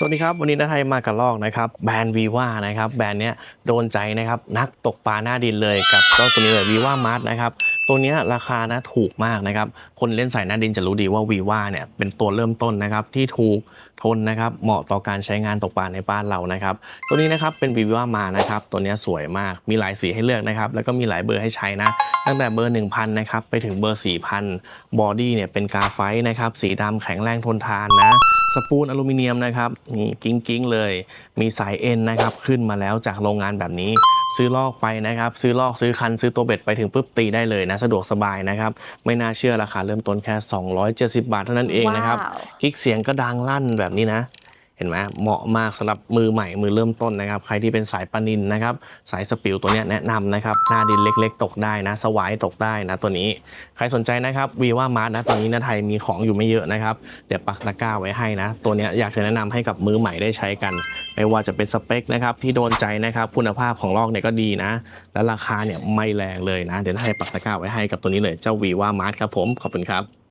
สวัสดีครับ วันนี้นาไทยมากับลอกนะครับแบรนด์วีว่านะครับแบรนด์เนี้ยโดนใจนะครับนักตกปลาหน้าดินเลยกับเจ้าตัวนี้เลยวีว่ามาร์ทนะครับตัวเนี้ยราคานะถูกมากนะครับคนเล่นสายหน้าดินจะรู้ดีว่าวีว่าเนี่ยเป็นตัวเริ่มต้นนะครับที่ถูกทนนะครับเหมาะต่อการใช้งานตกปลาในบ้านเรานะครับตัวนี้นะครับเป็นวีว่ามานะครับตัวเนี้ยสวยมากมีหลายสีให้เลือกนะครับแล้วก็มีหลายเบอร์ให้ใช้นะตั้งแต่เบอร์ 1,000นะครับไปถึงเบอร์ 4,000 บอดี้เนี่ยเป็นกาไฟนะครับสีดำแข็งแรงทนทานนะ สปูนอลูมิเนียมนะครับนี่กิ้งกิ้งๆเลย มีสายเอ็นนะครับขึ้นมาแล้วจากโรงงานแบบนี้ ซื้อลอกไปนะครับ ซื้อลอกซื้อคันซื้อตัวเบ็ดไปถึงปุ๊บตีได้เลยนะ สะดวกสบายนะครับ ไม่น่าเชื่อราคาเริ่มต้นแค่ 270 บาทเท่านั้นเองนะครับว้าวคลิกเสียงก็ดังลั่นแบบนี้นะ เห็นไหมเหมาะมากสำหรับมือใหม่มือเริ่มต้นนะครับ ใครที่เป็นสายปลานินนะครับ สายสปิวตัวนี้แนะนำนะครับ หน้าดินเล็กๆ ตกได้นะ สวายตกได้นะตัวนี้ ใครสนใจนะครับวีว่ามาร์นะตอนนี้นะไทยมีของอยู่ไม่เยอะนะครับ เดี๋ยวปักตะกร้าไว้ให้นะ ตัวนี้อยากจะแนะนำให้กับมือใหม่ได้ใช้กัน ไม่ว่าจะเป็นสเปคนะครับที่โดนใจนะครับ คุณภาพของลอกเนี่ยก็ดีนะ และราคาเนี่ยไม่แรงเลยนะ เดี๋ยวไทยปักตะกร้าไว้ให้กับตัวนี้เลยเจ้าวีว่ามาร์ครับผมขอบคุณครับ